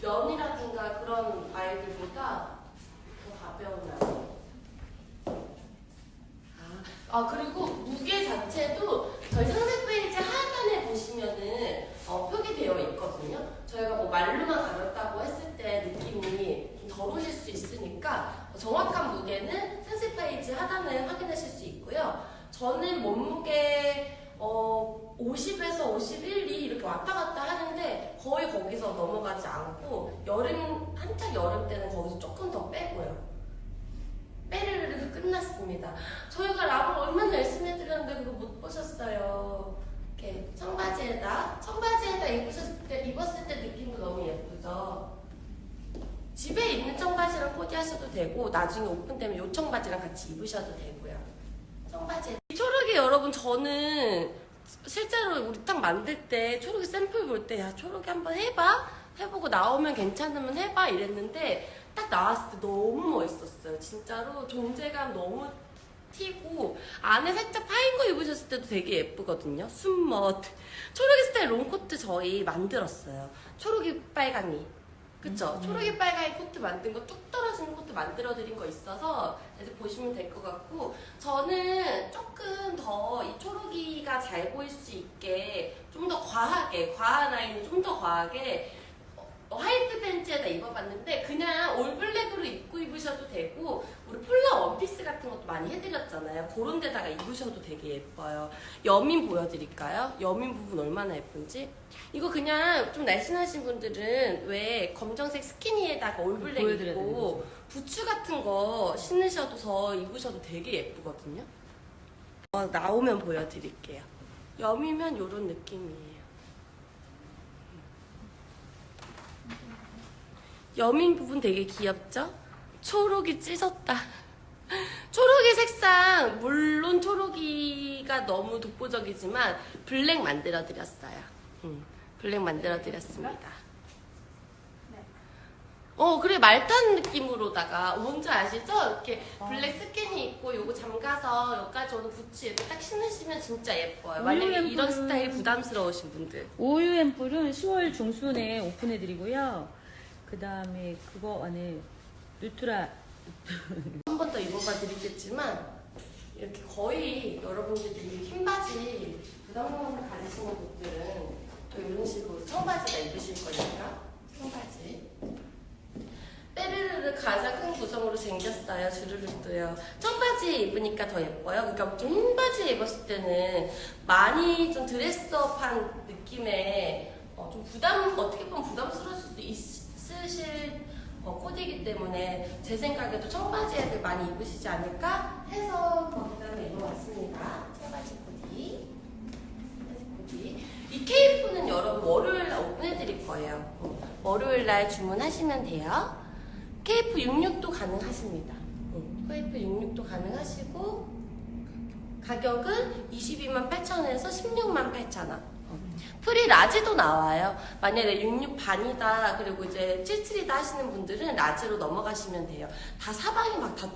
면이라든가 그런 아이들보다 더 가벼운 아이. 아, 아 그리고 무게 자체도 저희 상세 페이지 하단에 보시면은 어, 표기되어 있거든요. 저희가 뭐 말로만 가볍다고 했을 때 느낌이 좀 덜오실 수 있으니까 정확한 무게는 상세 페이지 하단을 확인하실 수 있고요. 저는 몸무게 어, 50에서 51, 2 이렇게 왔다 갔다 거의 거기서 넘어가지 않고 여름 한창 여름 때는 거기서 조금 더 빼고요. 빼르르르 끝났습니다. 저희가 랍을 얼마나 열심히 해드렸는데 그거 못 보셨어요. 이렇게 청바지에다 청바지에다 입으셨을 때 입었을 때 느낌도 너무 예쁘죠. 집에 있는 청바지랑 코디하셔도 되고 나중에 오픈되면 요 청바지랑 같이 입으셔도 되고요. 청바지. 이 초록이 여러분 저는 실제로 우리 딱 만들 때 초록이 샘플 볼 때 야 초록이 한번 해봐 해보고 나오면 괜찮으면 해봐 이랬는데 딱 나왔을 때 너무 멋있었어요. 진짜로 존재감 너무 튀고 안에 살짝 파인 거 입으셨을 때도 되게 예쁘거든요. 순멋. 초록이 스타일 롱코트 저희 만들었어요. 초록이 빨강이. 그쵸? 초록이 빨강이 코트 만든 거 뚝 떨어지는 코트 만들어 드린 거 있어서 이제 보시면 될 것 같고 저는 조금 잘 보일 수 있게 좀 더 과하게 과한 라인을 좀더 과하게 어, 화이트 벤츠에다 입어봤는데 그냥 올블랙으로 입고 입으셔도 되고 우리 폴라 원피스 같은 것도 많이 해드렸잖아요. 그런 데다가 입으셔도 되게 예뻐요. 여민 보여드릴까요? 여민 부분 얼마나 예쁜지? 이거 그냥 좀 날씬하신 분들은 왜 검정색 스키니에다가 올블랙 보여드려야 되는 입고 거죠. 부츠 같은 거 신으셔도 더 입으셔도 되게 예쁘거든요. 어, 나오면 보여드릴게요. 여미면 이런 느낌이에요. 여민 부분 되게 귀엽죠? 초록이 찢었다. 초록이 색상, 물론 초록이가 너무 독보적이지만 블랙 만들어 드렸어요. 음, 블랙 만들어 드렸습니다. 어, 그래, 말탄 느낌으로다가, 뭔지 아시죠? 이렇게 블랙 스킨이 있고, 요거 잠가서 여기까지 오는 부츠 이렇게 딱 신으시면 진짜 예뻐요. 만약에 올리브영은- 이런 스타일 부담스러우신 분들. 오유 앰플은 10월 중순에 오픈해드리고요. 그 다음에 그거 안에 누트라 한 번 더 입어봐 드리겠지만 이렇게 거의 여러분들이 흰 바지 부담감을 가지시는 분들은 또 이런 식으로 청바지가 입으실 거니까 청바지 빼르르르 가장 큰 구성으로 생겼어요 주르륵도요 청바지 입으니까 더 예뻐요 그러니까 좀 흰 바지 입었을 때는 많이 좀 드레스업한 느낌의 어, 좀 부담 어떻게 보면 부담스러울 수도 있으실 어, 코디이기 때문에 제 생각에도 청바지 애들 많이 입으시지 않을까 해서 거기다가 입어봤습니다. 청바지 코디. 청바지 코디. 이 케이프는 여러분 월요일 날 오픈해드릴 거예요. 어, 월요일 날 주문하시면 돼요. 케이프 66도 가능하십니다. 어, 케이프 66도 가능하시고 가격은 22만 8천원에서 16만 8천 원. 프리 라지도 나와요. 만약에 66 반이다, 그리고 이제 77이다 하시는 분들은 라지로 넘어가시면 돼요. 다 사방이 막 다 뚫려